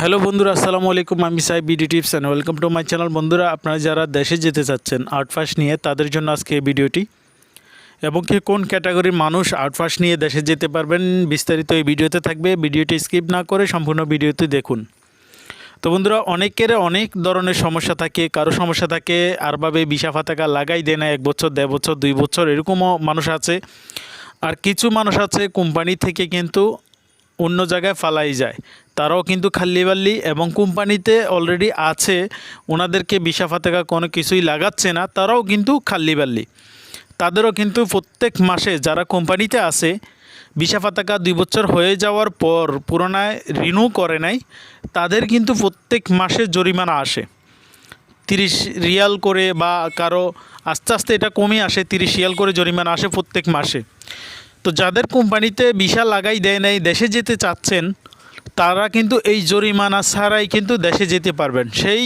Hello বন্ধুরা, আসসালামু আলাইকুম। আমি Sai BD tips and welcome to my channel বন্ধুরা, আপনারা যারা দেশে যেতে চাচ্ছেন আর্ট ফার্স্ট নিয়ে, তাদের জন্য আজকে এই ভিডিওটি এবং কি কোন ক্যাটাগরির মানুষ আর্ট নিয়ে দেশে যেতে পারবেন, বিস্তারিত এই ভিডিওতে থাকবে। ভিডিওটি স্কিপ না করে সম্পূর্ণ ভিডিওটি দেখুন। তো বন্ধুরা, অনেকের অনেক ধরনের সমস্যা থাকে। কারও সমস্যা থাকে আরভাবে বিশা ফাতাকা লাগাই দেয় না, এক বছর, দেড় বছর, দুই বছর, এরকমও মানুষ আছে। আর কিছু মানুষ আছে কোম্পানি থেকে কিন্তু অন্য জায়গায় ফালাই যায়। তারাও কিন্তু খাল্লিবাল্লি এবং কোম্পানিতে অলরেডি আছে, ওনাদেরকে বিশা ফাতেকা কোনো কিছুই লাগাচ্ছে না, তারাও কিন্তু খাল্লিবাল্লি। তাদেরও কিন্তু প্রত্যেক মাসে যারা কোম্পানিতে আছে বিশা ফাতাকা দুই বছর হয়ে যাওয়ার পর, পুরোনায় রিনিউ করে নাই, তাদের কিন্তু প্রত্যেক মাসে জরিমানা আসে। তিরিশ রিয়াল করে বা কারও আস্তে আস্তে এটা কমে আসে, তিরিশ রিয়াল করে জরিমানা আসে প্রত্যেক মাসে। তো যাদের কোম্পানিতে বিশা লাগাই দেয় নাই দেশে যেতে চাচ্ছেন, তারা কিন্তু এই জরিমানা ছাড়াই কিন্তু দেশে যেতে পারবেন। সেই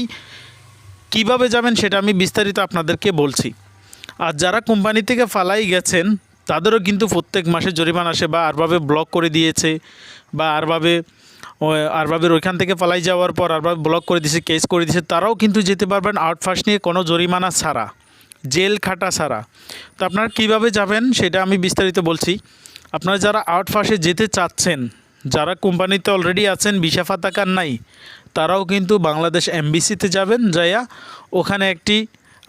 কীভাবে যাবেন সেটা আমি বিস্তারিত আপনাদেরকে বলছি। আর যারা কোম্পানি থেকে ফালাই গেছেন, তাদেরও কিন্তু প্রত্যেক মাসে জরিমানা আসে বা আরভাবে ব্লক করে দিয়েছে বা আরভাবে আরভাবের ওইখান থেকে পালাই যাওয়ার পর আরভাবে ব্লক করে দিয়েছে, কেস করে দিয়েছে, তারাও কিন্তু যেতে পারবেন। আউট ফার্স্ট নিয়ে কোনো জরিমানা ছাড়া। জেল খাটা ছাড়া। তো আপনারা কীভাবে যাবেন সেটা আমি বিস্তারিত বলছি। আপনারা যারা আউট ফার্স্টে যেতে চাচ্ছেন, যারা কোম্পানিতে অলরেডি আছেন বিশা ফাতাকার নাই, তারাও কিন্তু বাংলাদেশ এমবিসিতে যাবেন, যাইয়া ওখানে একটি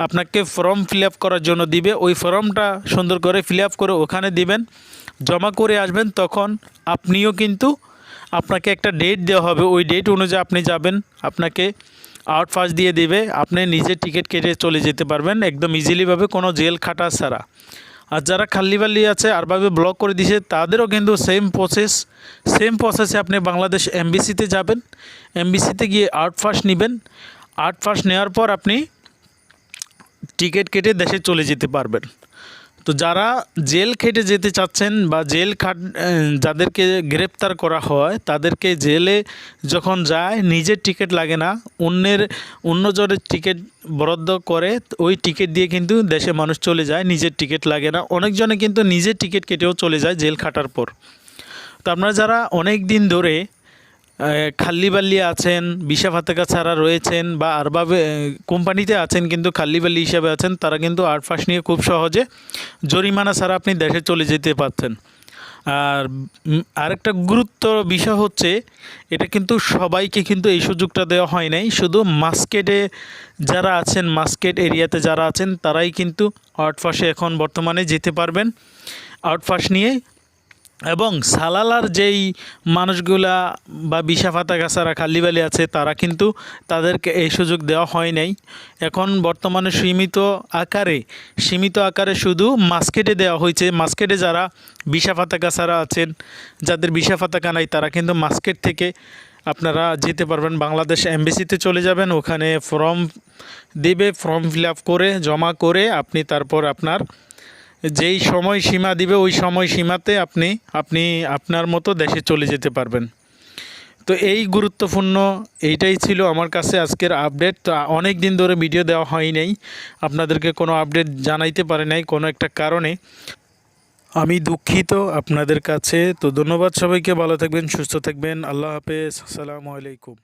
আপনাকে ফর্ম ফিল করার জন্য দিবে। ওই ফর্মটা সুন্দর করে ফিল করে ওখানে দিবেন। জমা করে আসবেন, তখন আপনিও কিন্তু আপনাকে একটা ডেট দেওয়া হবে। ওই ডেট অনুযায়ী আপনি যাবেন, আপনাকে আউট পাস দিয়ে দিবে। আপনি নিজে টিকিট কেটে চলে যেতে পারবেন, একদম ইজিলিভাবে কোনো জেল খাটা ছাড়া। আর যারা খাল্লিবাল্লি আছে আরভাবে ব্লক করে দিয়েছে তাদেরও কিন্তু সেম প্রসেস সেম প্রসেসে আপনি বাংলাদেশ এমবিসিতে যাবেন। এমবিসিতে গিয়ে আউট ফার্স্ট নেবেন। আউট ফার্স্ট নেওয়ার পর আপনি টিকিট কেটে দেশে চলে যেতে পারবেন। তো যারা জেল খেটে যেতে চাচ্ছেন বা জেল খাট যাদেরকে গ্রেপ্তার করা হয়, তাদেরকে জেলে যখন যায়, নিজের টিকিট লাগে না, অন্যের অন্যজনের টিকিট বরাদ্দ করে, ওই টিকিট দিয়ে কিন্তু দেশে মানুষ চলে যায়, নিজের টিকিট লাগে না। অনেকজনে কিন্তু নিজের টিকিট কেটেও চলে যায় জেল খাটার পর। তো আপনারা যারা অনেক দিন ধরে খাল্লিবাল্লি আছেন, বিশা ফাতেকা ছাড়া রয়েছেন বা আরভাবে কোম্পানিতে আছেন কিন্তু খাল্লিবাল্লি হিসাবে আছেন, তারা কিন্তু আর্ট ফার্স্ট নিয়ে খুব সহজে জরিমানা ছাড়া আপনি দেশে চলে যেতে পারছেন আর আরেকটা গুরুত্ব বিষয় হচ্ছে, এটা কিন্তু সবাইকে কিন্তু এই সুযোগটা দেওয়া হয় নাই, শুধু মাস্কেটে যারা আছেন মাস্কেট এরিয়াতে যারা আছেন, তারাই কিন্তু আউটফাসে এখন বর্তমানে যেতে পারবেন। আউটফাস নিয়ে এবং সালালার যেই মানুষগুলা বা বিশা ফাতা গাছারা খাল্লিবালি আছে, তারা কিন্তু তাদেরকে এই সুযোগ দেওয়া হয় নাই। এখন বর্তমানে সীমিত আকারে সীমিত আকারে শুধু মাস্কেটে দেওয়া হয়েছে। মাস্কেটে যারা বিশা ফাতা গাছারা আছেন, যাদের বিশা ফাতাকা নাই, তারা কিন্তু মাস্কেট থেকে আপনারা যেতে পারবেন। বাংলাদেশ এমবিসিতে চলে যাবেন, ওখানে ফর্ম দেবে, ফর্ম ফিল করে, জমা করে আপনি তারপর আপনার যেই সময় সীমা দিবে, ওই সময় সীমাতে আপনি আপনি আপনার মতো দেশে চলে যেতে পারবেন। তো এই গুরুত্বপূর্ণ এইটাই ছিল আমার কাছে আজকের আপডেট তো অনেক দিন ধরে ভিডিও দেওয়া হয় নাই। আপনাদেরকে কোনো আপডেট জানাইতে পারে নাই কোনো একটা কারণে। আমি দুঃখিত আপনাদের কাছে। তো ধন্যবাদ সবাইকে। ভালো থাকবেন, সুস্থ থাকবেন। আল্লাহ হাফেজ। আসসালামু আলাইকুম।